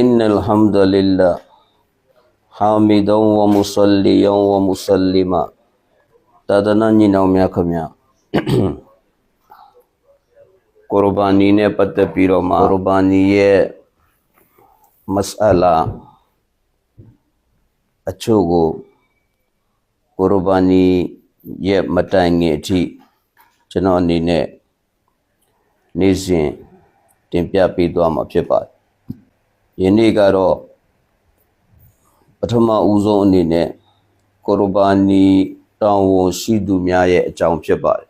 إن الحمد لله حامدا ومصليا ومسلما သာသနာညီနောင်များခင်ဗျာကုရ်ဘာနီနဲ့ပတ်သက်ပြီးတော့မှကုရ်ဘာနီရဲ့မစအလာအချို့ကိုကုရ်ဘာနီရဲ့မတိုင်ခင်အထိကျွန်တော်အနေနဲ့နေ့စဉ်တင်ပြပေးသွားမှာဖြစ်ပါတယ် ယနေ့ကတော့ပထမဦးဆုံးအနေနဲ့ကုရ်ဘာနီတောင်းဝန်ရှိသူများရဲ့အကြောင်းဖြစ်ပါတယ်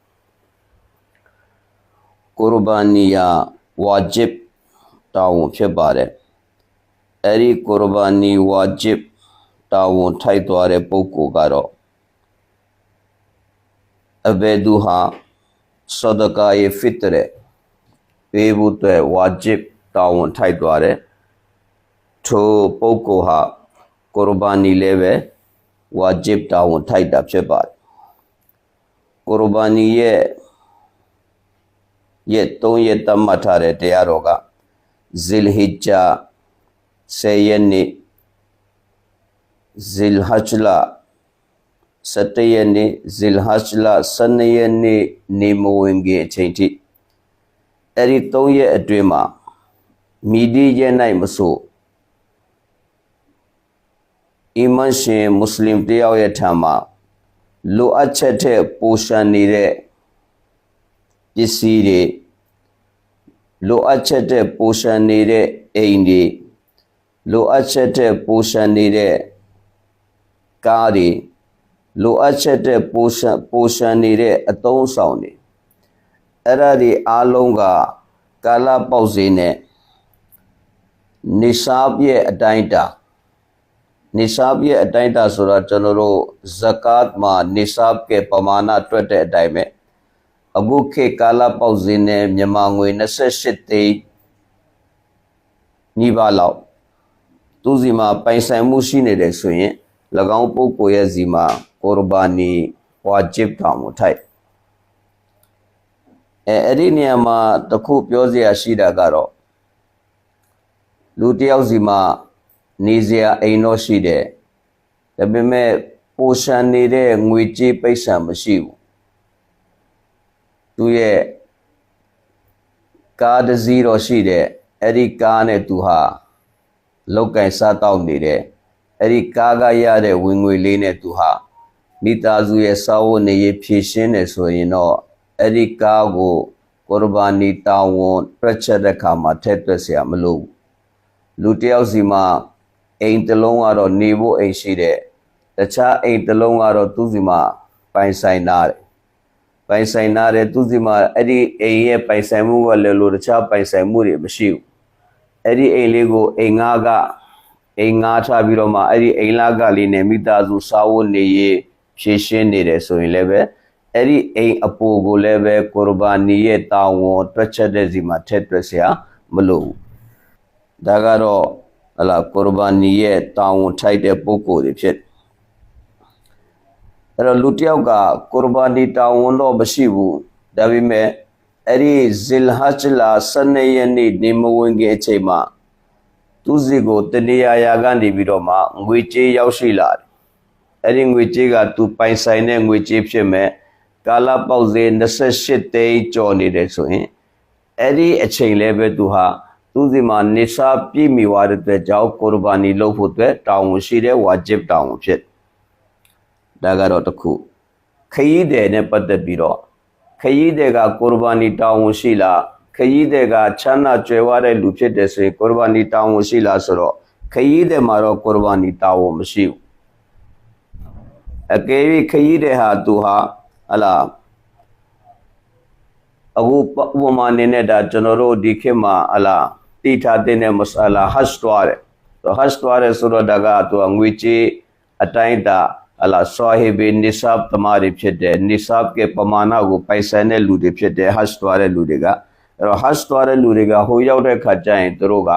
ကုရ်ဘာနီယာဝါဂျစ်တောင်းဝန်ဖြစ်ပါတယ်အဲ့ဒီကုရ်ဘာနီဝါဂျစ်တောင်းဝန်ထိုက်သွားတဲ့ပုဂ္ဂိုလ်ကတော့အဘဒူဟာဆဒကာယေဖစ်တရပေးဖို့အတွက်ဝါဂျစ်တောင်းဝန်ထိုက်သွားတယ် ထိုပုဂ္ဂိုလ်ဟာကုရ်ဘာနီလည်းပဲဝါဂျစ်တာဝန်ထိုက်တာဖြစ်ပါတယ်ကုရ်ဘာနီရဲ့ရဲ့သုံးရက်တတ်မှတ်ထားတဲ့တရားတော်ကဇီလ်ဟစ်ဂျာ10ရက်နေ့ဇီလ်ဟဂျ်လာ17ရက်နေ့ဇီလ်ဟဂျ်လာ12ရက်နေ့နေမဝင်ခင်အချိန်ထိအဲ့ဒီ3ရက်အတွင်းမှာမီဒီရဲ့၌မဆို့ အီမန်ရှင်မွတ်စလင်တယောက်ရဲ့ထံမှာလိုအပ်ချက်တဲ့ပိုရှန်နေတဲ့ပစ္စည်းတွေလိုအပ်ချက်တဲ့ပိုရှန်နေတဲ့အိမ်တွေလိုအပ်ချက်တဲ့ပိုရှန်နေတဲ့ကားတွေလိုအပ်ချက်တဲ့ပိုရှန်ပိုရှန်နေတဲ့အသုံးဆောင်တွေအဲ့ဒါဒီအားလုံးကကာလပေါက်စေနဲ့နိစာဘရဲ့အတိုင်းအတာ နိဆပ်ရဲ့အတိုင်းအတာဆိုတော့ကျွန်တော်တို့ဇကတ်မှာနိဆပ်ကပမာဏတွက်တဲ့အတိုင်းပဲအခုခေတ်ကာလပေါက်စင်းနဲ့မြန်မာငွေ28သိန်းညီပါလောက်သူစီမှာပိုင်ဆိုင်မှုရှိနေတယ်ဆိုရင်၎င်းပုဂ္ဂိုလ်ရဲ့စီမှာကုရ်ဘာနီဝါဂျစ်တောင်းမှုထိုက်အဲအဲ့ဒီနေရာမှာတခုပြောစရာရှိတာကတော့လူတယောက်စီမှာ နေစရာအိမ်တော့ရှိတယ်ဒါပေမဲ့ပိုရှန်နေတဲ့ငွေကြေးပိတ်ဆံမရှိဘူးသူရဲ့ကားတစ်စီးတော့ရှိတယ်အဲ့ဒီကားနဲ့သူဟာလောက်ကင်စားတောက်နေတယ်အဲ့ဒီကားကရတဲ့ဝင်ငွေလေးနဲ့သူဟာမိသားစုရဲ့စာဝတ်နေရေးဖြည့်ရှင်းတယ်ဆိုရင်တော့အဲ့ဒီကားကိုကုရ်ဘာနီတာဝန်ပြတ်ချက်တဲ့ခါမှာထည့်သွက်เสียမလို့လူတယောက်စီမှာ အိမ်တစ်လုံးကတော့နေဖို့အိမ်ရှိတယ်တခြားအိမ်တစ်လုံးကတော့သူ့စီမှာပိုင်ဆိုင်နာတယ်ပိုင်ဆိုင်နာတယ်သူ့စီမှာအဲ့ဒီအိမ်ရဲ့ပိုင်ဆိုင်မှုကလည်းလို့တခြားပိုင်ဆိုင်မှုတွေမရှိဘူးအဲ့ဒီအိမ်လေးကိုအိမ်ငါးကအိမ်ငါးထားပြီးတော့မှအဲ့ဒီအိမ်လာကလေးနဲ့မိသားစုစာဝတ်နေရေးဖြည့်ရှင်းနေတယ်ဆိုရင်လည်းပဲအဲ့ဒီအိမ်အပိုကိုလည်းပဲကုရ်ဘာနီရဲ့တာဝန်တွက်ချက်တဲ့စီမှာထည့်တွက်เสียမလို့ဒါကတော့ ဟလာကုရ်ဘာနီရဲ့တာဝန်ထိုက်တဲ့ပုဂ္ဂိုလ်တွေဖြစ်အဲ့တော့လူတစ်ယောက်ကကုရ်ဘာနီတာဝန်တော့မရှိဘူးဒါပေမဲ့အဲ့ဒီဇီလ်ဟဂျ်လာ12ရက်နေ့နေမဝင်ခင်အချိန်မှာသူစီကိုတနေရာရာကနေပြီးတော့မှငွေကြေးရောက်ရှိလာတယ်အဲ့ဒီငွေကြေးကသူပိုင်ဆိုင်တဲ့ငွေကြေးဖြစ်မဲ့ကာလပေါက်စေ28သိန်းကျော်နေတယ်ဆိုရင်အဲ့ဒီအချိန်လည်းပဲသူဟာ သူစီမှာနိဆာပြည့်မီသွားတဲ့အတွက်ကြောင့်ကုရ်ဘာနီလုပ်ဖို့အတွက်တောင်းဝန်ရှိတဲ့ဝါဂျစ်တောင်းဝန်ဖြစ်ဒါကတော့တစ်ခုခရီးတယ်နဲ့ပတ်သက်ပြီးတော့ခရီးတယ်ကကုရ်ဘာနီတောင်းဝန်ရှိလားခရီးတယ်ကချမ်းသာကြွယ်ဝတဲ့လူဖြစ်တယ်ဆိုရင်ကုရ်ဘာနီတောင်းဝန်ရှိလားဆိုတော့ခရီးတယ်မှာတော့ကုရ်ဘာနီတောင်းဝန်မရှိဘူးအကယ်၍ခရီးတယ်ဟာသူဟာဟလာအခုဥပမာအနေနဲ့ဒါကျွန်တော်တို့ဒီခေတ်မှာဟလာ တိထားတဲ့မဆလာဟတ်တွားတယ်တော့ဟတ်တွားတယ်ဆိုတော့ဒါကသူကငွေကြေးအတိုင်းတာအလာဆာဟီဘီနိဆပ်တမာရီဖြစ်တယ်နိဆပ် के ပမာဏကိုပိုင်ဆိုင်တဲ့လူတွေဖြစ်တယ်ဟတ်တွားတဲ့လူတွေကအဲ့တော့ဟတ်တွားတဲ့လူတွေကဟိုရောက်တဲ့ခါကျရင်သူတို့က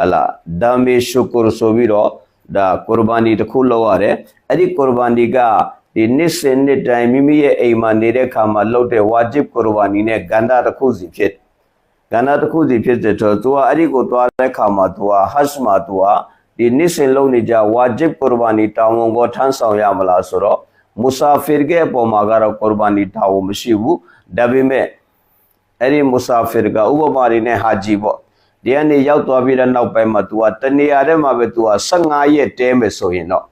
အလာဒါမီရှုကူဆိုပြီးတော့ဒါကုရ်ဘာနီတစ်ခုလုပ်ရတယ်အဲ့ဒီကုရ်ဘာနီကဒီနှစ်စဉ်နှစ်တိုင်းမိမိရဲ့အိမ်မှာနေတဲ့ခါမှာလုပ်တဲ့ဝါဂျစ်ကုရ်ဘာနီနဲ့ဂန္ဓာတစ်ခုစီဖြစ် ကဏ္ဍတစ်ခုစီဖြစ်တဲ့တော့သူကအဲ့ဒီကိုသွားတဲ့ခါမှာသူကဟတ်မှာသူကဒီနေ့စဉ်လုံးနေကြဝါဂျစ်ကူရဘာနီတောင်းဝန်ကိုထမ်းဆောင်ရမလားဆိုတော့မူဆာဖီရဲ့အပေါ်မှာကတော့ကူရဘာနီတောင်းဝန်မရှိဘူးဒါပေမဲ့အဲ့ဒီမူဆာဖီကဥပမာတွေနဲ့ဟာဂျီပေါ့ဒီကနေ့ရောက်သွားပြီးတဲ့နောက်ပိုင်းမှာ तू อ่ะတနေရာထဲမှာပဲ तू อ่ะ15ရက်တဲမယ်ဆိုရင်တော့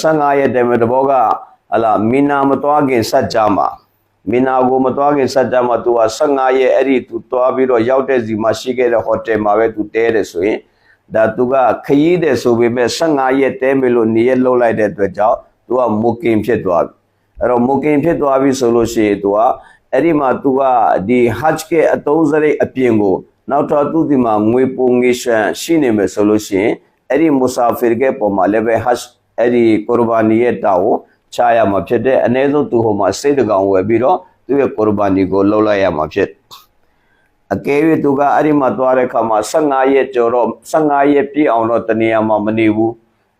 15ရက်တဲမယ်တဘောကဟလာမီနာမသွားခင်ဆက်ကြမှာ မီနာကိုမသွားခင်စัจ जा မှာ तू က15ရက်အဲ့ဒီ तू သွားပြီးတော့ရောက်တဲ့စီမှာရှိခဲ့တဲ့ဟိုတယ်မှာပဲ तू တဲတယ်ဆိုရင်ဒါ तू ကခရီးတယ်ဆိုပေမဲ့15ရက်တဲမယ်လို့နေရက်လောက်လိုက်တဲ့အတွက်ကြောင့် तू ကမုကင်ဖြစ်သွားပြီအဲ့တော့မုကင်ဖြစ်သွားပြီဆိုလို့ရှိရင် तू ကအဲ့ဒီမှာ तू ကဒီဟတ်ဂျ်ရဲ့အတုံးစရိတ်အပြင်ကိုနောက်တော့သူဒီမှာငွေပုံငွေရှန်ရှိနေမယ်ဆိုလို့ရှိရင်အဲ့ဒီမူဆာဖီရ်ရဲ့ပုံမှာလည်းပဲဟတ်အဲ့ဒီကုရ်ဘာနီရဲ့တောင်းကို ချရမှာဖြစ်တယ်အ ਨੇ ဆုံးသူဟိုမှာစိတ်တကောင်ဝယ်ပြီးတော့သူ့ရဲ့ကော်ဘာနီကိုလှုပ်လိုက်ရမှာဖြစ်အကယ်၍သူကအဲ့ဒီမှာသွားတဲ့ခါမှာ15ရက်ကျော်တော့15ရက်ပြည့်အောင်တော့တနေရာမှာမနေဘူး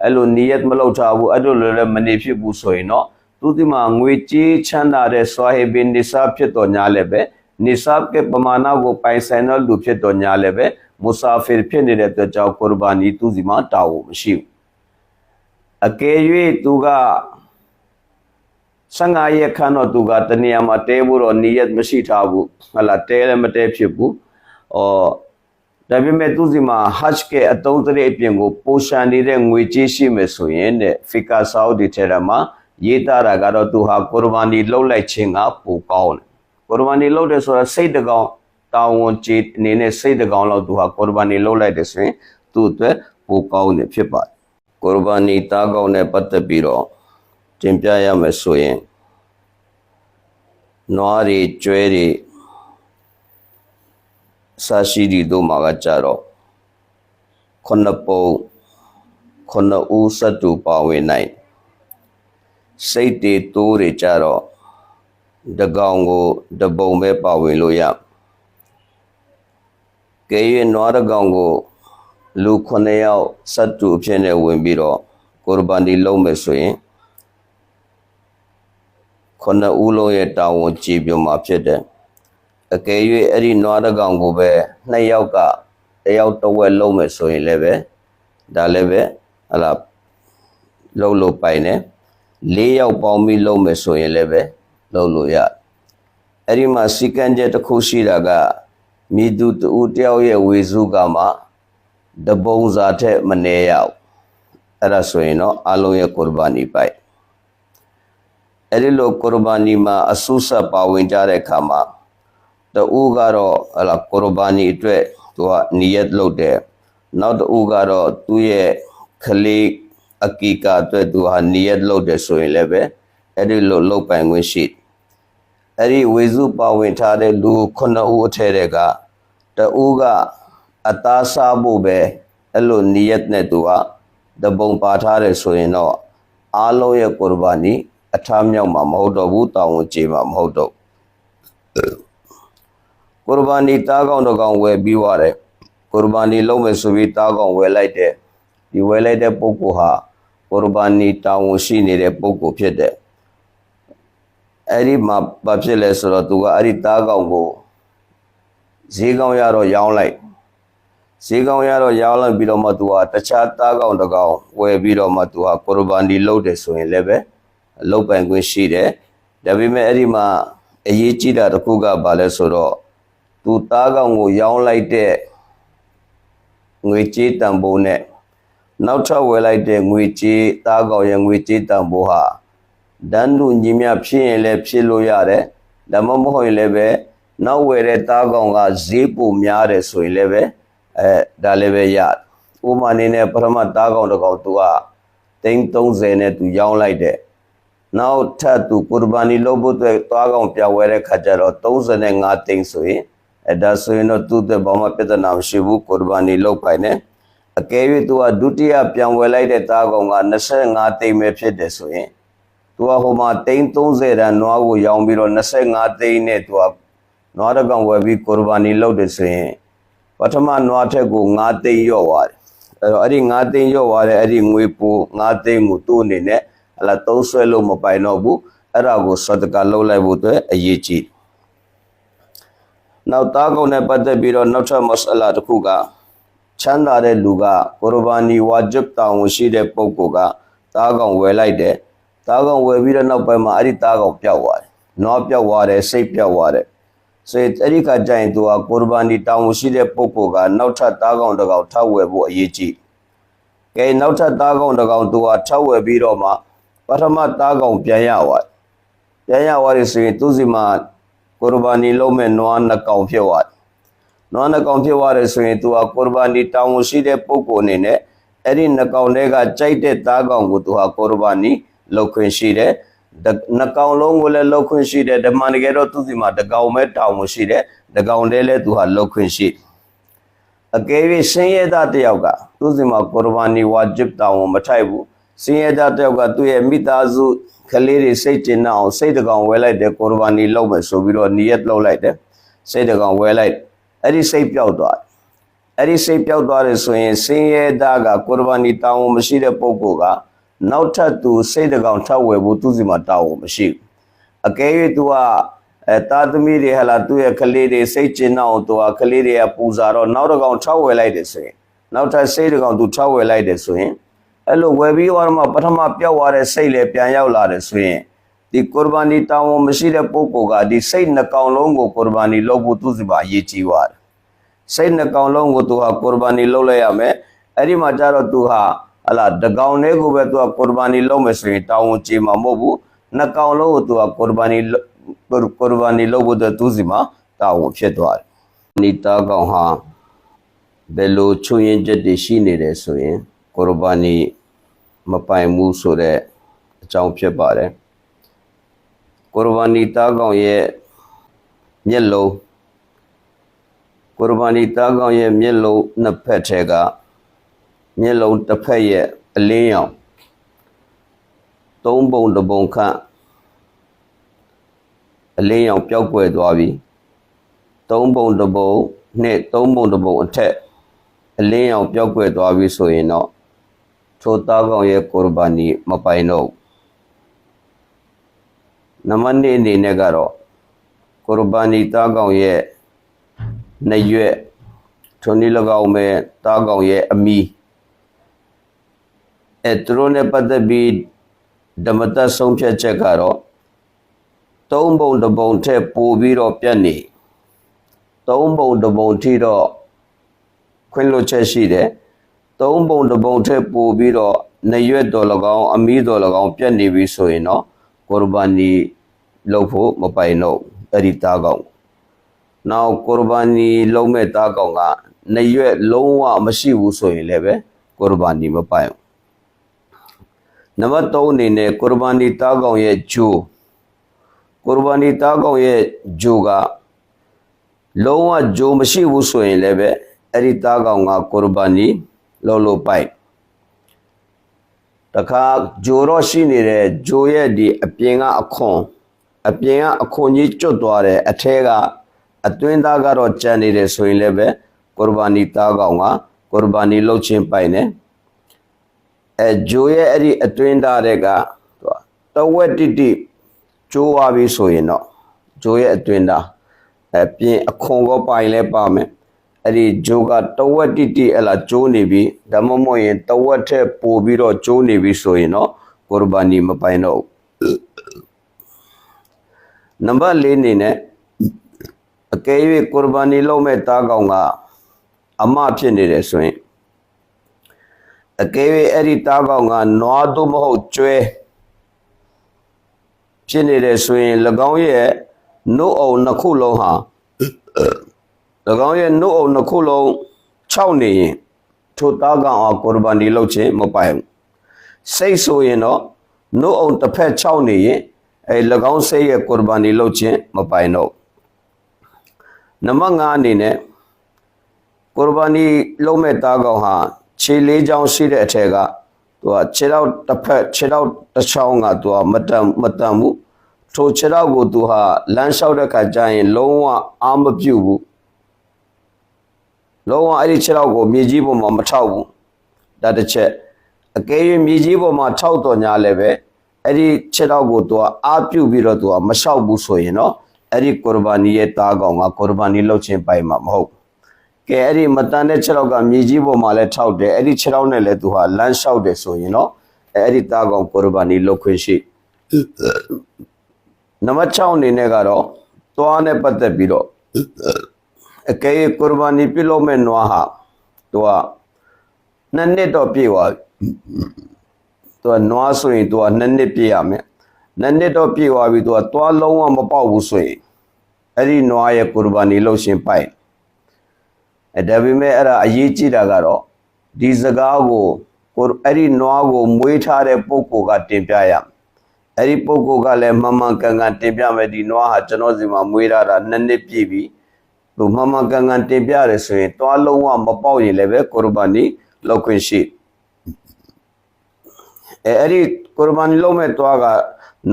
အဲ့လိုနီးရက်မလောက်ထားဘူးအဲ့လိုလည်းမနေဖြစ်ဘူးဆိုရင်တော့သူဒီမှာငွေကြေးချမ်းသာတဲ့ဆွာဟီဘင်နိဆာဖြစ်တော်ညာလည်းပဲနိဆာကပမာဏကိုပိုင်ဆိုင်တော်လူဖြစ်တော်ညာလည်းပဲမူဆာဖီဖြစ်နေတဲ့အတွက်ကြောင့်ကော်ဘာနီသူဒီမှာတာဝန်မရှိဘူးအကယ်၍သူက 15ရက်ခန့်တော့သူကတနေရာမှာတဲဖို့တော့နီယတ်မရှိထားဘူးဟလာတဲလည်းမတဲဖြစ်ဘူးအော်ဒါပေမဲ့သူစီမှာဟတ်ဂျ် के အတုံးစရိတ်အပြင်ကိုပိုရှန်နေတဲ့ငွေကြေးရှိမယ်ဆိုရင်တဲ့ဖီကာဆောဒီထဲမှာရေးသားတာကတော့သူဟာကုရ်ဘာနီလှုပ်လိုက်ခြင်းကပိုကောင်းတယ်ကုရ်ဘာနီလုပ်တယ်ဆိုတာစိတ်တကောင်တာဝန်ကျေအနေနဲ့စိတ်တကောင်လောက်သူဟာကုရ်ဘာနီလုပ်လိုက်တယ်ဆိုရင်သူ့အတွက်ပိုကောင်းတယ်ဖြစ်ပါတယ်ကုရ်ဘာနီတားကောင်းနဲ့ပတ်သက်ပြီးတော့ တင်ပြရမယ်ဆိုရင်နွားတွေကျွဲတွေစာရှိဒီတို့မှာကကြတော့ခုနှစ်ပုံခုနှစ်ဦးစက်တူပါဝင်နိုင်စိတ်တွေတိုးတွေကြတော့တကောင်ကိုတပုံပဲပါဝင်လို့ရကဲရင်နွားတကောင်ကိုလူ9ယောက်စတ်တူအဖြစ်နဲ့ဝင်ပြီးတော့ကုရ်ဘာနီလုံးမယ်ဆိုရင် ခုနှစ်ဦးလုံးရဲ့တာဝန်ကြည်ပြမှာဖြစ်တယ်အကယ်၍အဲ့ဒီနွားတကောင်ကိုပဲနှစ်ယောက်ကတယောက်တစ်ဝက်လုံးမယ်ဆိုရင်လည်းပဲဒါလည်းပဲဟလာလုံးလို့ပိုင်တယ်၄ယောက်ပေါင်းပြီးလုံးမယ်ဆိုရင်လည်းပဲလုပ်လို့ရအဲ့ဒီမှာစီကံချက်တစ်ခုရှိတာကမိသူတူတယောက်ရဲ့ဝေစုကမှတပုံစာထက်မနေရဘူးအဲ့ဒါဆိုရင်တော့အလုံးရဲ့ကုရ်ဘာနီပိုက် အဲ့ဒီလိုကုရ်ဘာနီမှာအဆုဆက်ပါဝင်ကြတဲ့အခါမှာတူကတော့ဟလာကုရ်ဘာနီအတွက်သူကနီယတ်လုပ်တယ်နောက်တူကတော့သူ့ရဲ့ခလေးအကီကာအတွက်သူဟာနီယတ်လုပ်တယ်ဆိုရင်လည်းပဲအဲ့ဒီလိုလုပ်ပိုင်ခွင့်ရှိအဲ့ဒီဝေစုပါဝင်ထားတဲ့လူခုနှစ်ဦးအထက်တဲ့ကတူကအသားစားဖို့ပဲအဲ့လိုနီယတ်နဲ့သူကတပုံပါထားတယ်ဆိုရင်တော့အားလုံးရဲ့ကုရ်ဘာနီ အထားမြောက်မှာမဟုတ်တော့ဘူးတောင်းဝန်ကြေမှာမဟုတ်တော့ကုရ်ဘာနီတားကောင်တစ်ကောင်ဝယ်ပြီးသွားတယ်ကုရ်ဘာနီလုံးမယ်ဆိုပြီးတားကောင်ဝယ်လိုက်တယ်ဒီဝယ်လိုက်တဲ့ပုဂ္ဂိုလ်ဟာကုရ်ဘာနီတာဝန်ရှိနေတဲ့ပုဂ္ဂိုလ်ဖြစ်တဲ့အဲ့ဒီမှာဘာဖြစ်လဲဆိုတော့သူကအဲ့ဒီတားကောင်ကိုဈေးကောင်ရတော့ရောင်းလိုက်ဈေးကောင်ရတော့ရောင်းလိုက်ပြီးတော့မှသူကတခြားတားကောင်တစ်ကောင်ဝယ်ပြီးတော့မှသူကကုရ်ဘာနီလုပ်တယ်ဆိုရင်လည်းပဲ လုပ်ပိုင်ခွင့်ရှိတယ်ဒါပေမဲ့အဲ့ဒီမှာအရေးကြီးတာတစ်ခုကဘာလဲဆိုတော့သူတားကောင်ကိုရောင်းလိုက်တဲ့ငွေကြေးတန်ဖိုးနဲ့နောက်ထပ်ဝယ်လိုက်တဲ့ငွေကြေးသားကောင်ရဲ့ငွေကြေးတန်ဖိုးဟာဒန်းလူညီမြဖြစ်ရင်လည်းဖြစ်လို့ရတယ်ဒါမှမဟုတ်ရင်လည်းပဲနောက်ဝယ်တဲ့သားကောင်ကဈေးပိုများတယ်ဆိုရင်လည်းပဲအဲဒါလည်းပဲရဥမာအနေနဲ့ပထမသားကောင်တစ်ကောင်သူက330နဲ့သူရောင်းလိုက်တဲ့ နောက်ထပ်သူကုရ်ဘာနီလုပ်ဖို့အတွက်သားကောင်ပြဝဲတဲ့ခါကျတော့35သိန်းဆိုရင်အဲဒါဆိုရင်တော့သူ့အတွက်ဘာမှပြဿနာမရှိဘူးကုရ်ဘာနီလုပ်ပိုင်တယ်အကယ်၍သူကဒုတိယပြန်ဝယ်လိုက်တဲ့သားကောင်က25သိန်းပဲဖြစ်တယ်ဆိုရင်သူကဟိုမှာသိန်း30တန်နွားကိုရောင်းပြီးတော့25သိန်းနဲ့သူကနွားတစ်ကောင်ဝယ်ပြီးကုရ်ဘာနီလုပ်တယ်ဆိုရင်ပထမနွားထက်ကို9သိန်းရော့သွားတယ်အဲ့တော့အဲ့ဒီ9သိန်းရော့သွားတဲ့အဲ့ဒီငွေပို9သိန်းကိုသူ့အနေနဲ့ ဟလာသုံးဆွဲလို့မပိုင်တော့ဘူးအဲ့ဒါကိုစဒကာလုပ်လိုက်ဖို့အတွက်အရေးကြီးနောက်သားကောင်နဲ့ပတ်သက်ပြီးတော့နောက်ထပ်မဆလာတစ်ခုကချမ်းသာတဲ့လူကကိုရဘာနီဝါဂျစ်တောင်းဝင်ရှိတဲ့ပုဂ္ဂိုလ်ကသားကောင်ဝယ်လိုက်တယ်သားကောင်ဝယ်ပြီးတော့နောက်ပိုင်းမှာအဲ့ဒီသားကောင်ပျောက်သွားတယ်နွားပျောက်သွားတယ်စိတ်ပျောက်သွားတယ်ဆိုရင်အဲ့ဒီကကြရင်သူကကိုရဘာနီတောင်းဝင်ရှိတဲ့ပုဂ္ဂိုလ်ကနောက်ထပ်သားကောင်တစ်ကောင်ထပ်ဝယ်ဖို့အရေးကြီးကဲနောက်ထပ်သားကောင်တစ်ကောင်သူကထပ်ဝယ်ပြီးတော့မှ ပထမသားကောင်ပြန်ရသွားတယ်ပြန်ရသွားရဆိုရင်သူစီမှာကိုရဘာနီလုံးမဲ့နွားနှစ်ကောင်ဖြစ်သွားတယ်။နွားနှစ်ကောင်ဖြစ်သွားတယ်ဆိုရင်သူကကိုရဘာနီတောင်းဝန်ရှိတဲ့ပုဂ္ဂိုလ်အနေနဲ့အဲ့ဒီနှစ်ကောင်တွေကကြိုက်တဲ့သားကောင်ကိုသူဟာကိုရဘာနီလောက်ခွင့်ရှိတယ်။တစ်နှစ်ကောင်လုံးကိုလည်းလောက်ခွင့်ရှိတယ်ဓမ္မတကယ်တော့သူစီမှာတစ်ကောင်ပဲတောင်းဝန်ရှိတယ်။တစ်ကောင်တည်းလည်းသူဟာလောက်ခွင့်ရှိတယ်။အကယ်၍ဆင်းရဲသားတစ်ယောက်ကသူစီမှာကိုရဘာနီဝါဂျစ်တောင်းဝန်မထိုက်ဘူး။ ဆင်းရဲသားတစ်ယောက်ကသူ့ရဲ့မိသားစုကလေးတွေစိတ်ကျဉ်အောင်စိတ်တကောင်ဝဲလိုက်တယ်ကိုရဘာနီလောက်မယ်ဆိုပြီးတော့နီယက်လောက်လိုက်တယ်။စိတ်တကောင်ဝဲလိုက်အဲ့ဒီစိတ်ပြောက်သွားတယ်။အဲ့ဒီစိတ်ပြောက်သွားတယ်ဆိုရင်ဆင်းရဲသားကကိုရဘာနီတောင်းဝန်မရှိတဲ့ပုဂ္ဂိုလ်ကနောက်ထပ်သူစိတ်တကောင်ထပ်ဝယ်ဖို့သူ့စီမှာတောင်းဝန်မရှိဘူး။အကယ်၍သူကအဲတာသမီတွေဟလာသူ့ရဲ့ကလေးတွေစိတ်ကျဉ်အောင်သူကကလေးတွေကပူဇာတော့နောက်တစ်ကောင်ထောက်ဝယ်လိုက်တယ်ဆိုရင်နောက်ထပ်စိတ်တစ်ကောင်သူထောက်ဝယ်လိုက်တယ်ဆိုရင်အဲ့လိုဝယ် ပြီးတော့မှပထမပျောက်သွားတဲ့စိတ်လည်းပြန်ရောက်လာတယ်ဆိုရင်ဒီကုရ်ဘာနီတောင်းဝန်မရှိတဲ့ပုဂ္ဂိုလ်ကဒီစိတ်နှကောင်လုံးကိုကုရ်ဘာနီလုပ်ဖို့သူစီပါအရေးကြီးသွားတယ်စိတ်နှကောင်လုံးကိုသူဟာကုရ်ဘာနီလုပ်လိုက်ရမယ်အဲ့ဒီမှာကျတော့သူဟာဟလာတကောင်လေးကိုပဲသူကကုရ်ဘာနီလုပ်မယ်ဆိုရင်တောင်းဝန်ကြည်မှာမဟုတ်ဘူးနှစ်ကောင်လုံးကိုသူကကုရ်ဘာနီလုပ်ကုရ်ဘာနီလုပ်ဖို့အတွက်သူစီမှာတာဝန်ဖြစ်သွားတယ်။နီတာကောင်ဟာဘယ်လိုချွင်းရင်ချက်တွေရှိနေတယ်ဆိုရင်ကုရ်ဘာနီ မပိုင်ဘူးဆိုတဲ့အကြောင်းဖြစ်ပါတယ်။ကုရ်ဘာနီတာကောင်ရဲ့မျက်လုံးကုရ်ဘာနီတာကောင်ရဲ့မျက်လုံးနှစ်ဖက်ထဲကမျက်လုံးတစ်ဖက်ရဲ့အလင်းရောင်သုံးပုံတစ်ပုံခန့်အလင်းရောင်ပျောက်ကွယ်သွားပြီသုံးပုံတစ်ပုံနဲ့သုံးပုံတစ်ပုံအထက်အလင်းရောင်ပျောက်ကွယ်သွားပြီဆိုရင်တော့ ထိုသားကောင်ရဲ့ကုရ်ဘာနီမပိုင်တော့ဘူးနံပါတ်2အနေနဲ့ကတော့ကုရ်ဘာနီသားကောင်ရဲ့နှစ်ရွက်ထိုနည်း၎င်းမဲ့သားကောင်ရဲ့အမီအဲသူတို့နဲ့ပတ်သက်ပြီးဓမ္မတဆုံးဖြတ်ချက်ကတော့သုံးပုံတစ်ပုံထက်ပိုပြီးတော့ပြတ်နေသုံးပုံတစ်ပုံထိတော့ခွင့်လွှတ်ချက်ရှိတယ် သုံးပုံတစ်ပုံထက်ပိုပြီးတော့နေရွက်တော်၎င်းအမီးတော်၎င်းပြတ်နေပြီဆိုရင်တော့ကုရ်ဘာနီလုပ်ဖို့မပိုင်တော့အဲ့ဒီသားကောင်နောက်ကုရ်ဘာနီလုံးမဲ့သားကောင်ကနေရွက်လုံးဝမရှိဘူးဆိုရင်လည်းပဲကုရ်ဘာနီမပိုင်ဘူးနံပါတ်3အနေနဲ့ကုရ်ဘာနီသားကောင်ရဲ့ဂျိုးကုရ်ဘာနီတားကောင်ရဲ့ဂျိုကလုံးဝဂျိုမရှိဘူးဆိုရင်လည်းပဲအဲ့ဒီတားကောင်ကကုရ်ဘာနီ လုံးလို့ပိုက်တခါဂျိုတော့ရှိနေတဲ့ဂျိုရဲ့ဒီအပြင်ကအခွန်အပြင်ကအခွန်ကြီးကျွတ်သွားတယ်အထဲကအတွင်းသားကတော့ကြံနေတယ်ဆိုရင်လည်းပဲကုရ်ဘာနီတားကောင်ကကုရ်ဘာနီလှုပ်ချင်းပိုက်နေအဲဂျိုရဲ့အဲ့ဒီအတွင်းသားတွေကသူကတဝက်တိတိကျိုးသွားပြီဆိုရင်တော့ဂျိုးရဲ့အတွင်သားအပြင်အခွန်ကောပိုင်လဲပါမယ် အဲ့ဒီဂျိုးကတဝက်တိတိအဲ့လာကျိုးနေပြီဒါမှမဟုတ်ရင်တဝက်ထက်ပိုပြီးတော့ကျိုးနေပြီဆိုရင်တော့ကုရ်ဘာနီမပိုင်တော့ဘူးနံပါတ်၄အနေနဲ့အကယ်၍ကုရ်ဘာနီလုပ်မဲ့သားကောင်ကအမဖြစ်နေတယ်ဆိုရင်အကယ်၍အဲ့ဒီသားကောင်ကနွားသို့မဟုတ်ကျွဲဖြစ်နေတယ်ဆိုရင်၎င်းရဲ့နှုတ်အောင်နှစ်ခုလုံးဟာ၎ င်းရဲ့နှုတ်အောင်နှစ်ခုလုံး6နေရင်ထိုသားကောင်အောင်ကုရ်ဘာနီလုပ်ခြင်းမပိုင်ဘူးစိတ်ဆိုရင်တော့နှုတ်အောင်တစ်ဖက်6နေရင်အဲ၎င်းစိတ်ရဲ့ကုရ်ဘာနီလုပ်ခြင်းမပိုင်တော့နံပါတ်5အနေနဲ့ကုရ်ဘာနီလုပ်မဲ့သားကောင်ဟာခြေလေးချောင်းရှိတဲ့အထက်ကသူကခြေတော့တစ်ဖက်ခြေတော့တစ်ချောင်းကသူကမတန်မတန်ဘူးထိုခြေတော့ကိုသူဟာလမ်းလျှောက်တဲ့ခါကျရင်လုံးဝအာမပြုတ်ဘူး လုံးဝအဲ့ဒီခြေတော့ကိုမြေကြီးပေါ်မှာမထောက်ဘူးဒါတစ်ချက်အကယ်၍မြေကြီးပေါ်မှာထောက်တော်ညာလည်းပဲအဲ့ဒီခြေတော့ကိုသူကအာပြုတ်ပြီးတော့သူကမလျှောက်ဘူးဆိုရင်တော့အဲ့ဒီကုရဘာနီရဲ့သားကောင်ကကုရဘာနီလုပ်ခြင်းပိုင်မှာမဟုတ်ကဲအဲ့ဒီမတန်တဲ့ခြေထောက်ကမြေကြီးပေါ်မှာလဲထောက်တယ်အဲ့ဒီခြေထောက်နဲ့လဲသူဟာလမ်းလျှောက်တယ်ဆိုရင်တော့အဲ့ဒီသားကောင်ကုရဘာနီလုပ်ခွင့်ရှိနံပါတ်6အနေနဲ့ကတော့သွားနဲ့ပတ်သက်ပြီးတော့ အကယ်၍ကုရဘာနီပြုလုပ်မဲ့နွားဟာသူကနှစ်နှစ်တော့ပြည့်သွားပြီသူကနွားဆိုရင်သူကနှစ်နှစ်ပြည့်ရမယ်နှစ်နှစ်တော့ပြည့်သွားပြီသူကသွားလုံးဝမပေါက်ဘူးဆိုရင်အဲ့ဒီနွားရဲ့ကုရဘာနီလုပ်ရှင်ပိုက်အဲဒါပေမဲ့အဲ့ဒါအရေးကြီးတာကတော့ဒီစကားကိုကိုအဲ့ဒီနွားကိုမွေးထားတဲ့ပုဂ္ဂိုလ်ကတင်ပြရမယ်အဲ့ဒီပုဂ္ဂိုလ်ကလည်းမှန်မှန်ကန်ကန်တင်ပြမယ်ဒီနွားဟာကျွန်တော်စီမှာမွေးထားတာနှစ်နှစ်ပြည့်ပြီ သူမှန်မှန်ကန်ကန်တင်ပြရတယ်ဆိုရင်သွားလုံးဝမပေါက်ရင်လည်းပဲကုရဘာနီလုပ်ခွင့်ရှိအဲအဲ့ဒီကုရဘာနီလုပ်မဲ့သွားက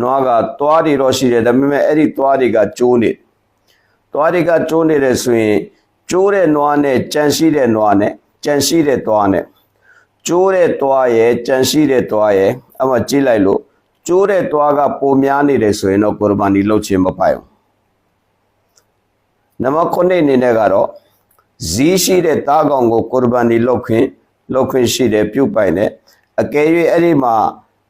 နွားကသွားတွေတော့ရှိတယ်ဒါပေမဲ့အဲ့ဒီသွားတွေကကျိုးနေသွားတွေကကျိုးနေတယ်ဆိုရင်ကျိုးတဲ့နွားနဲ့ကြန့်ရှိတဲ့နွားနဲ့ကြန့်ရှိတဲ့သွားနဲ့ကျိုးတဲ့သွားရဲ့ကြန့်ရှိတဲ့သွားရဲ့အမှကြည့်လိုက်လို့ကျိုးတဲ့သွားကပုံများနေတယ်ဆိုရင်တော့ကုရဘာနီလုပ်ခြင်းမပိုင်ဘူး နံပါတ်9အနေနဲ့ကတော့ဇီးရှိတဲ့သားကောင်ကိုကုရဘာနီလုပ်ခွင့်လုပ်ခွင့်ရှိတယ်ပြုတ်ပိုင်တယ်အကယ်၍အဲ့ဒီမှာ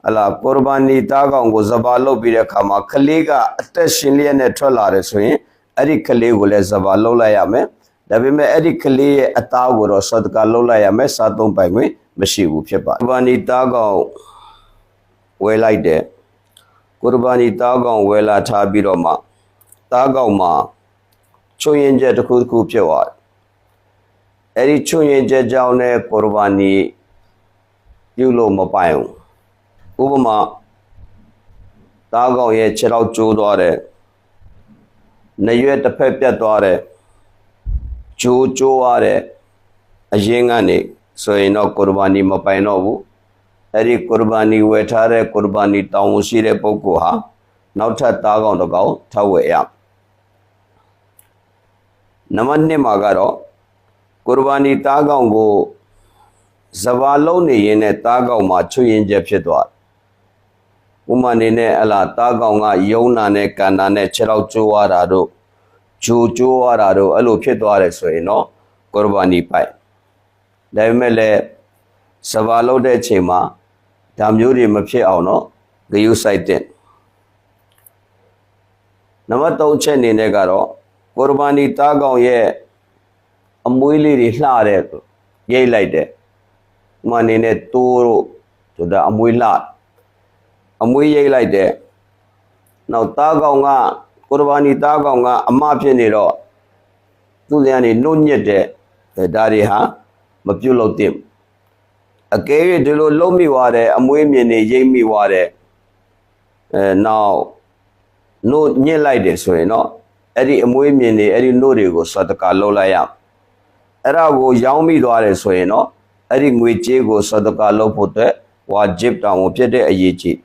ဟလာကုရဘာနီသားကောင်ကိုဇဘာလုပ်ပြီးတဲ့အခါမှာကလေးကအသက်ရှင်လျက်နဲ့ထွက်လာတယ်ဆိုရင်အဲ့ဒီကလေးကိုလည်းဇဘာလုပ်လိုက်ရမယ်ဒါပေမဲ့အဲ့ဒီကလေးရဲ့အသားကိုတော့ဆဒကာလုပ်လိုက်ရမယ်စားသုံးပိုင်ခွင့်မရှိဘူးဖြစ်ပါကုရဘာနီသားကောင်ဝယ်လိုက်တယ်ကုရဘာနီသားကောင်ဝယ်လာထားပြီးတော့မှသားကောင်မှာ ချွင်ရင်ချက်တစ်ခုတစ်ခုဖြစ်သွားတယ်အဲ့ဒီချွင်ရင်ချက်ကြောင့်လည်းကုရဘာနီပြုလို့မပိုင်ဘူးဥပမာသားကောင်ရဲ့ခြေထောက်ကျိုးသွားတယ်နရွက်တစ်ဖက်ပြတ်သွားတယ်ကျိုးကျိုးသွားတယ်အရင်ကနေဆိုရင်တော့ကုရဘာနီမပိုင်တော့ဘူးအဲ့ဒီကုရဘာနီဝယ်ထားတဲ့ကုရဘာနီတောင်းဝန်ရှိတဲ့ပုဂ္ဂိုလ်ဟာနောက်ထပ်သားကောင်တစ်ကောင်ထပ်ဝယ်ရ နံပါတ်1မှာကတော့ကုရဘာနီသားကောင်ကိုဇဘာလုံးနေရင်နဲ့သားကောင်မှာချွရင်ချက်ဖြစ်သွားဥမာနေနဲ့အလားသားကောင်ကယုံနာနဲ့ကန်နာနဲ့ခြေထောက်ကျိုးသွားတာတို့ဂျိုကျိုးသွားတာတို့အဲ့လိုဖြစ်သွားတယ်ဆိုရင်တော့ကုရဘာနီပိုက်ဒါပေမဲ့လည်းဇဘာလုံးတဲ့အချိန်မှာဒါမျိုးတွေမဖြစ်အောင်တော့ဂယုစိုက်တဲ့နံပါတ်3ချက်အနေနဲ့ကတော့ ကုရဘာနီသားကောင်ရဲ့အမွေးလေးတွေလှတဲ့ရိတ်လိုက်တဲ့ဥမာအနေနဲ့တိုးတို့ဆိုတာအမွေးလှအမွေးရိတ်လိုက်တဲ့နောက်သားကောင်ကကုရဘာနီသားကောင်ကအမဖြစ်နေတော့သူလျာနေနှုတ်ညက်တဲ့ဒါတွေဟာမပြုတ်လို့တင်အကယ်၍ဒီလိုလုံးမိသွားတယ်အမွေးမြင်နေရိတ်မိသွားတယ်အဲနောက်နှုတ်ညစ်လိုက်တယ်ဆိုရင်တော့ အဲ့ဒီအမွေးမြင်နေအဲ့ဒီနှုတ်တွေကိုစတကာလုံးလိုက်ရအဲ့ဒါကိုရောင်းမိသွားတယ်ဆိုရင်တော့အဲ့ဒီငွေကြေးကိုစဒကာလုပ်ဖို့အတွက်ဝါဂျစ်တောင်ကိုဖြစ်တဲ့အရေးကြီး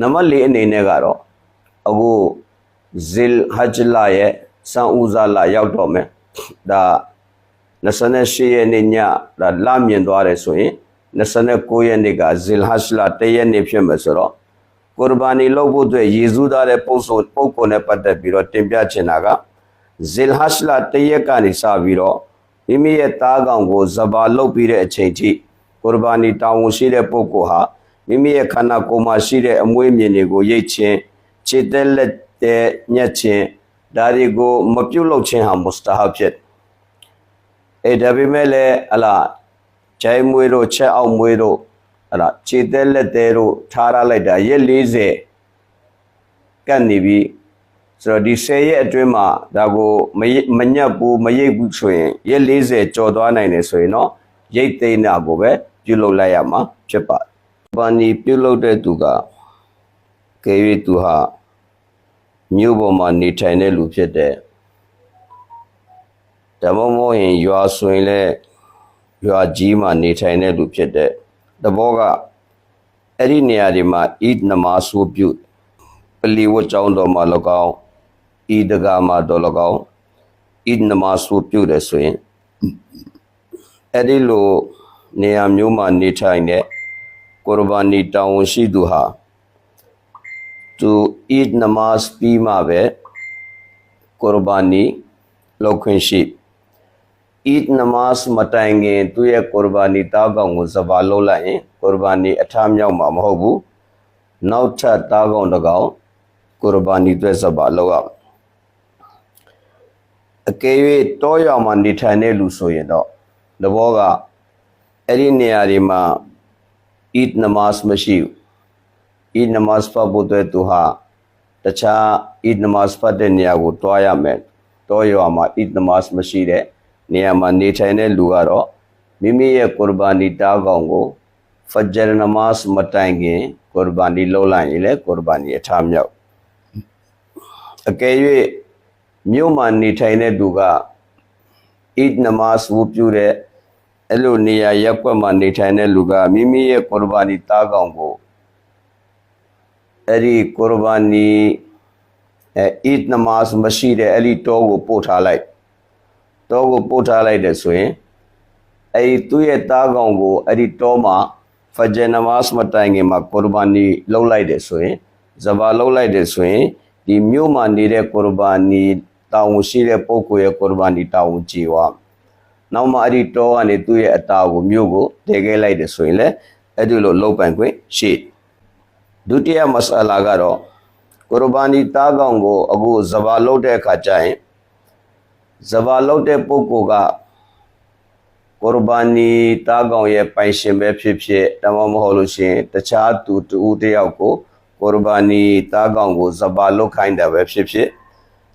နံပါတ်၄အနေနဲ့ကတော့အခုဇီလ်ဟဂျ်လာရဲ့စံဦးဇာလာရောက်တော့မယ်ဒါ28ရက်နေ့ညဒါလမြင်သွားတယ်ဆိုရင်29ရက်နေ့ကဇီလ်ဟဂျ်လာတရက်နေ့ဖြစ်မယ်ဆိုတော့ ကုရဘာနီလုပ်ဖို့အတွက်ယေဇူးသားတဲ့ပုဂ္ဂိုလ်ပုဂ္ဂိုလ်နဲ့ပတ်သက်ပြီးတော့တင်ပြချင်တာကဇီလ်ဟရှလာတရက်ကနေစပြီးတော့မိမိရဲ့သားကောင်ကိုဇဘာလုတ်ပြီးတဲ့အချိန်ထိကုရဘာနီတောင်းဝန်ရှိတဲ့ပုဂ္ဂိုလ်ဟာမိမိရဲ့ခန္ဓာကိုယ်မှာရှိတဲ့အမွေးမြင်တွေကိုရိတ်ခြင်းခြေသက်လက်တဲ့ညက်ခြင်းဒါတွေကိုမပြုတ်လုခြင်းဟာမုစတာဟာဖြစ်အဲဒါပေမဲ့လည်းအလားဂျိုင်းမွေးတို့ချက်အောင်မွေးတို့ အလားခြေသက်လက်တဲ့တို့ထားရလိုက်တာရက်40ကတ်နေပြီးဆိုတော့ဒီ10ရက်အတွင်းမှာဒါကိုမမညက်ဘူးမရိပ်ဘူးဆိုရင်ရက်40ကျော်သွားနိုင်တယ်ဆိုရင်တော့ရိတ်သိမ်းတာကိုပဲပြုလုပ်လိုက်ရမှာဖြစ်ပါတယ်။ဘာနီပြုလုပ်တဲ့သူကကဲ၍သူဟာမြို့ပေါ်မှာနေထိုင်တဲ့လူဖြစ်တဲ့ဓမ္မမောရင်ရွာဆိုရင်လည်းရွာကြီးမှာနေထိုင်တဲ့လူဖြစ်တဲ့ တဘောကအဲ့ဒီနေရာတွေမှာအီဒ်နမာဆူပြုပလီဝတ်ကျောင်းတော်မှာ၎င်းအီဒဂါမှာတော့၎င်းအီဒ်နမာဆူပြုတယ်ဆိုရင်အဲ့ဒီလိုနေရာမျိုးမှာနေထိုင်တဲ့ကုရ်ဘာနီတောင်းဝန်ရှိသူဟာသူအီဒ်နမတ်ပြီးမှပဲကုရဘာနီလောက်ခွင့်ရှိ အီဒ်နမတ်မတိုင်ခင်သူ့ရဲ့ကုရဘာနီတားကောင်ကိုဇဘာလုပ်လိုက်ရင်ကုရဘာနီအထားမြောက်မှာမဟုတ်ဘူးနောက်ထပ်တားကောင်တစ်ကောင်ကုရဘာနီအတွက်ဇဘာလုပ်ရမယ်အကယ်၍တောရွာမှာနေထိုင်တဲ့လူဆိုရင်တော့တဘောကအဲ့ဒီနေရာတွေမှာအီဒ်နမတ်မရှိဘူးအီဒ်နမတ်ဖတ်ဖို့အတွက်သူဟာတခြားအီဒ်နမတ်ဖတ်တဲ့နေရာကိုတွားရမယ်။တောရွာမှာအီဒ်နမတ်မရှိတဲ့ နေရာမှာနေထိုင်တဲ့လူကတော့မိမိရဲ့ကုရ်ဘာနီတားကောင်ကိုဖဂျ်နမတ်မတိုင်ခင်ကုရ်ဘာနီလုပ်လိုက်ရင်လည်းကုရ်ဘာနီအထားမြောက်အကယ်၍မြို့မှာနေထိုင်တဲ့သူကအီဒ်နမတ်ဝတ်ပြုတဲ့အဲ့လိုနေရာရက်ကွက်မှာနေထိုင်တဲ့လူကမိမိရဲ့ကုရ်ဘာနီတားကောင်ကိုအဲ့ဒီကုရ်ဘာနီအဲအစ်နမတ်မရှိတဲ့အဲ့ဒီတောကိုပို့ထားလိုက် တောကိုပို့ထားလိုက်တယ်ဆိုရင်အဲ့ဒီသူ့ရဲ့သားကောင်ကိုအဲ့ဒီတောမှာဖဂျ်နမတ်မတိုင်ခင်မှာကုရ်ဘာနီလှုပ်လိုက်တယ်ဆိုရင်ဇဘာလှုပ်လိုက်တယ်ဆိုရင်ဒီမြို့မှာနေတဲ့ကုရ်ဘာနီတောင်းရှိတဲ့ပုဂ္ဂိုလ်ရဲ့ကုရ်ဘာနီတောင်းကြည်ဝနောက်မှအဲ့ဒီတောကနေသူ့ရဲ့အတာကိုမြို့ကိုတည်ခဲ့လိုက်တယ်ဆိုရင်လည်းအဲ့ဒီလိုလှုပ်ပိုင်ခွင့်ရှိတယ်ဒုတိယမဆာလာကတော့ကုရ်ဘာနီတားကောင်ကိုအခုဇဘာလုပ်တဲ့အခါကျရင် ဇဘာလုပ်တဲ့ပုဂ္ဂိုလ်ကကုရ်ဘာနီတားကောင်ရဲ့ပိုင်ရှင်ပဲဖြစ်ဖြစ်တမမဟုတ်လို့ရှိရင်တခြားသူတူတယောက်ကိုကုရ်ဘာနီတားကောင်ကိုဇဘာလုပ်ခိုင်းတယ်ပဲဖြစ်ဖြစ်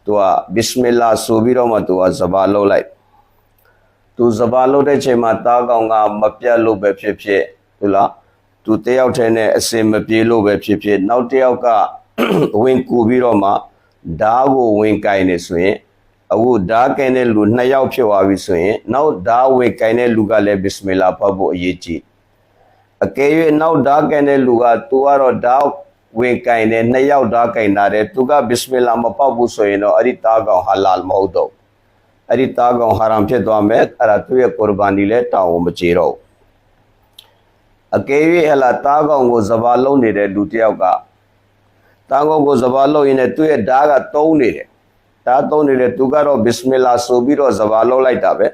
သူကဘစ်မီလာဆိုပြီးတော့မှသူကဇဘာလုပ်လိုက်သူဇဘာလုပ်တဲ့ချိန်မှာတားကောင်ကမပြတ်လို့ပဲဖြစ်ဖြစ်ဟုတ်လားသူတယောက်တည်းနဲ့အစင်မပြေလို့ပဲဖြစ်ဖြစ်နောက်တစ်ယောက်ကဝင်ကူပြီးတော့မှဓာတ်ကိုဝင်ကင်နေဆိုရင် အခုဓာတ်ကင်တဲ့လူနှစ်ယောက်ဖြစ်သွားပြီဆိုရင် နောက်ဓာတ်ဝင်ကင်တဲ့လူကလည်းဘစ်မီလာဖတ်ဖို့အရေးကြီးအကယ်၍နောက်ဓာတ်ကင်တဲ့လူကသူကတော့ဓာတ်ဝင်ကင်တဲ့နှစ်ယောက်ဓာတ်ကင်တာတဲ့သူကဘစ်မီလာမပောက်ဘူးဆိုရင်တော့အဲ့ဒီတားကောင်ဟာလာမဟုတ်တော့ဘူးအဲ့ဒီတားကောင်ဟာရမ်ဖြစ်သွားမယ်အဲ့ဒါသူ့ရဲ့ကုရ်ဘာနီလည်းတောင်းဝမကြေတော့ဘူးအကယ်၍ဟလာတားကောင်ကိုစဘာလုံးနေတဲ့လူတစ်ယောက်ကတားကောင်ကိုစဘာလုံးရင်လည်းသူ့ရဲ့ဓာတ်ကတုံးနေတယ် ဓာတ်တုံးနေတယ်သူကတော့ဘစ်မီလာဆိုပြီးတော့စဘာလုံးလိုက်တာပဲ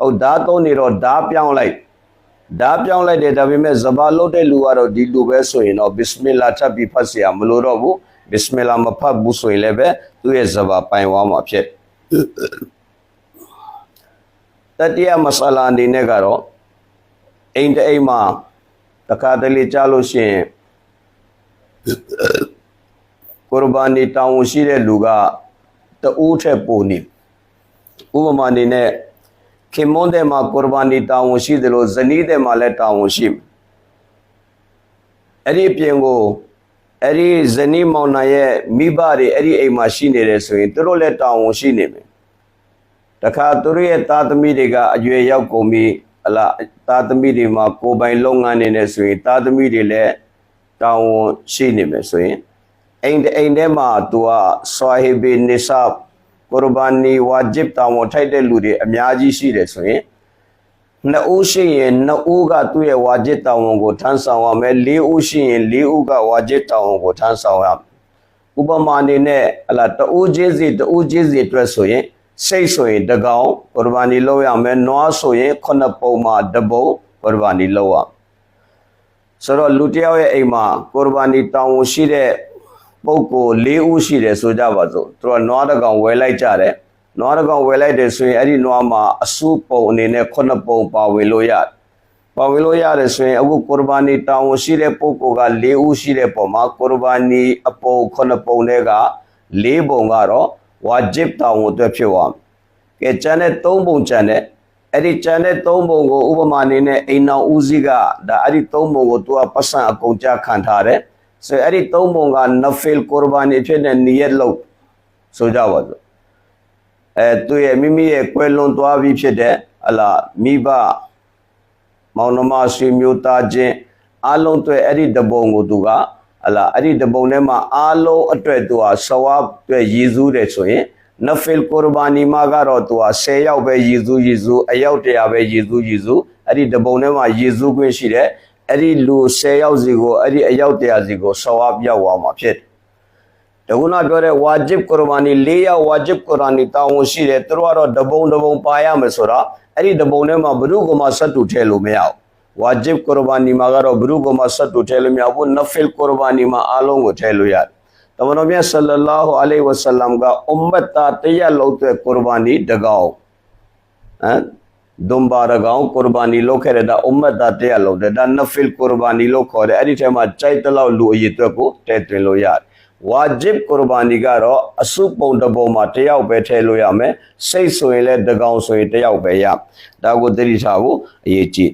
ဟုတ်ဓာတ်တုံးနေတော့ဓာတ်ပြောင်းလိုက်ဓာတ်ပြောင်းလိုက်တယ်ဒါပေမဲ့စဘာလုံးတဲ့လူကတော့ဒီလူပဲဆိုရင်တော့ဘစ်မီလာထပ်ပြီးဖတ်เสียမလို့တော့ဘူးဘစ်မီလာမဖတ်ဘူးဆိုရင်လည်းပဲသူ့ရဲ့စဘာပိုင်သွားမှာဖြစ်တတိယမဆလာအနေနဲ့ကတော့အိမ်တအိမ်မှာ တခါတလေကြားလို့ရှိရင်ကုရ်ဘာနီတောင်းဝန်ရှိတဲ့လူက တအိုးထက်ပိုနေဥပမာအနေနဲ့ခင်မွန်းတဲ့မှာကုရ်ဘာနီတောင်းဝန်ရှိတယ်လို့ဇနီးတဲ့မှာလည်းတောင်းဝန်ရှိမယ်အဲ့ဒီအပြင်ကိုအဲ့ဒီဇနီးမောင်နှံရဲ့မိဘတွေအဲ့ဒီအိမ်မှာရှိနေတယ်ဆိုရင်သူတို့လည်းတောင်းဝန်ရှိနေမယ်တခါသူတို့ရဲ့သားသမီးတွေကအရွယ်ရောက်ကုန်ပြီအလားသားသမီးတွေမှာကိုယ်ပိုင်လုပ်ငန်းနေနေဆိုရင်သားသမီးတွေလည်းတောင်းဝန်ရှိနေမယ်ဆိုရင် အိမ်တစ်အိမ်ထဲမှာသူကဆွာဟီဘီနိဆပ်ကုရ်ဘာနီဝါဂျစ်တောင်းဝန်ထိုက်တဲ့လူတွေအများကြီးရှိတယ်ဆိုရင်နှစ်ဦးရှိရင်နှစ်ဦးကသူ့ရဲ့ဝါဂျစ်တောင်းဝန်ကိုထမ်းဆောင်ရမယ်လေးဦးရှိရင်လေးဦးကဝါဂျစ်တောင်းဝန်ကိုထမ်းဆောင်ရမယ်ဥပမာအနေနဲ့အလားတဦးချင်းစီတဦးချင်းစီအတွက်ဆိုရင်စိတ်ဆိုရင်တကောင်ကုရ်ဘာနီလုပ်ရမယ်နွားဆိုရင်ခုနှစ်ပုံမှာတစ်ပုံကုရ်ဘာနီလုပ်ရမယ်ဆိုတော့လူတစ်ယောက်ရဲ့အိမ်မှာကုရ်ဘာနီတောင်းဝန်ရှိတဲ့ ပုဂ္ဂိုလ်၄ဦးရှိတယ်ဆိုကြပါစို့သူကနွားတစ်ကောင်ဝယ်လိုက်ကြတယ်နွားတစ်ကောင်ဝယ်လိုက်တယ်ဆိုရင်အဲ့ဒီနွားမှာအစုပုံအနေနဲ့ခုနှစ်ပုံပါဝင်လို့ရတယ်ပါဝင်လို့ရတယ်ဆိုရင်အခုကုရ်ဘာနီတောင်းဝန်ရှိတဲ့ပုဂ္ဂိုလ်က၄ဦးရှိတဲ့ပုံမှာကုရ်ဘာနီအပုံခုနှစ်ပုံတွေက၄ပုံကတော့ဝါဂျစ်တောင်းဝန်အတွက်ဖြစ်သွားမယ်ကဲကျန်တဲ့၃ပုံကျန်တဲ့အဲ့ဒီကျန်တဲ့၃ပုံကိုဥပမာအနေနဲ့အိမ်နောင်ဦးစီးကဒါအဲ့ဒီ၃ပုံကိုသူကပတ်စံအကုန်ကြခံထားတယ် ဆိုအဲ့ဒီ၃ပုံကနဖီလ်ကုရ်ဘာနီဖြစ်တဲ့နီယတ်လို့ဆိုကြပါစို့အဲသူရဲ့မိမိရဲ့ကွယ်လွန်သွားပြီဖြစ်တဲ့အလားမိဘမောင်နှမဆွေမျိုးသားချင်းအားလုံးတွေ့အဲ့ဒီတပုံကိုသူကအလားအဲ့ဒီတပုံထဲမှာအားလုံးအတွက်သူကဆဝပ်အတွက်ရည်စူးတယ်ဆိုရင်နဖီလ်ကုရ်ဘာနီမှာကတော့သူက10ယောက်ပဲရည်စူးရည်စူးအယောက်100ပဲရည်စူးရည်စူးအဲ့ဒီတပုံထဲမှာရည်စူးခွင့်ရှိတယ် အဲ့ဒီလူ10ယောက်စီကိုအဲ့ဒီအယောက်100စီကိုဆဝပ်ပြောက်သွားမှာဖြစ်တယ်တကုနာပြောတဲ့ဝါဂျစ်ကုရဘာနီ၄ယောက်ဝါဂျစ်ကုရဘာနီတာဝန်ရှိတယ်သူတို့ကတော့တပုံတပုံပါရမယ်ဆိုတာအဲ့ဒီတပုံထဲမှာဘုရုကမှဆက်တူထည့်လို့မရဘူးဝါဂျစ်ကုရဘာနီမှာကတော့ဘုရုကမှဆက်တူထည့်လို့မရဘူးနဖီလ်ကုရဘာနီမှာအားလုံးကိုထည့်လို့ရတယ်တမန်တော်မြတ်ဆလ္လာလာဟူအလိုင်ဝဆလမ်ကအွမ်မတ်တာတရက်လုံးတဲ့ကုရဘာနီတကောင်ဟမ် ဒွန်ဘာရကောင်ကုရဘာနီလုပ်ခဲ့တဲ့ဒါအွမ်မတ်တာတရက်လုံးတဲ့ဒါနဖီလ်ကုရဘာနီလို့ခေါ်တယ်အဲ့ဒီထဲမှာကြိုက်တလောက်လူအရေးအတွက်ကိုတည့်သွင်းလို့ရတယ်ဝါဂျစ်ကုရဘာနီကတော့အစုပုံတစ်ပုံမှာတစ်ယောက်ပဲထည့်လို့ရမယ်စိတ်ဆိုရင်လည်းတစ်ကောင်ဆိုရင်တစ်ယောက်ပဲရဒါကိုသတိထားဖို့အရေးကြီး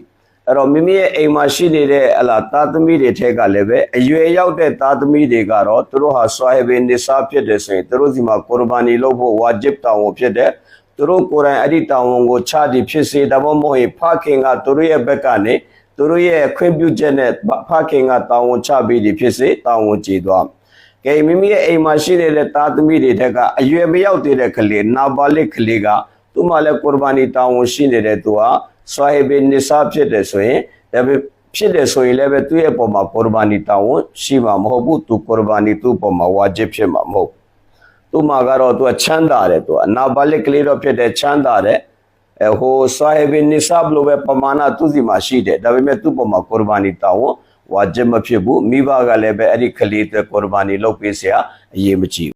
အဲ့တော့မိမိရဲ့အိမ်မှာရှိနေတဲ့ဟလာသားသမီးတွေထဲကလည်းပဲအရွယ်ရောက်တဲ့သားသမီးတွေကတော့သူတို့ဟာဆွာဟီဘင်နိဆာဖြစ်တယ်ဆိုရင်သူတို့စီမှာကုရဘာနီလုပ်ဖို့ဝါဂျစ်တောင်းဖို့ဖြစ်တယ် သူတို့ကိုယ်တိုင်အဲ့ဒီတောင်းဝန်ကိုချသည်ဖြစ်စေဒါမှမဟုတ်ရင်ဖခင်ကသူတို့ရဲ့ဘက်ကနေသူတို့ရဲ့ခွင့်ပြုချက်နဲ့ဖခင်ကတောင်းဝန်ချပြီးသည်ဖြစ်စေတောင်းဝန်ကြည်သွားမယ်ကဲမိမိရဲ့အိမ်မှာရှိနေတဲ့သားသမီးတွေတက်ကအရွယ်မရောက်သေးတဲ့ကလေးနာဘာလစ်ကလေးကသူ့မှာလည်းကုရဘာနီတောင်းဝန်ရှိနေတဲ့သူဟာဆွာဟီဘင်နိဆာဖြစ်တယ်ဆိုရင်ဒါပေဖြစ်တယ်ဆိုရင်လည်းပဲသူ့ရဲ့ပုံမှာကုရဘာနီတောင်းဝန်ရှိမှာမဟုတ်ဘူးသူကုရဘာနီသူ့ပုံမှာဝါဂျစ်ဖြစ်မှာမဟုတ် သူ့မှာကတော့သူကချမ်းသာတယ်သူကအနာဘာလစ်ကလေးတော့ဖြစ်တယ်ချမ်းသာတယ်အဲဟိုဆွာဟီဘင်နိဆာဘလိုပဲပမာဏသူ့စီမှာရှိတယ်ဒါပေမဲ့သူ့ပေါ်မှာကော်ဘာနီတာဝန်ဝါဂျစ်မဖြစ်ဘူးမိဘကလည်းပဲအဲ့ဒီကလေးအတွက်ကော်ဘာနီလုပ်ပေးစရာအရေးမကြီး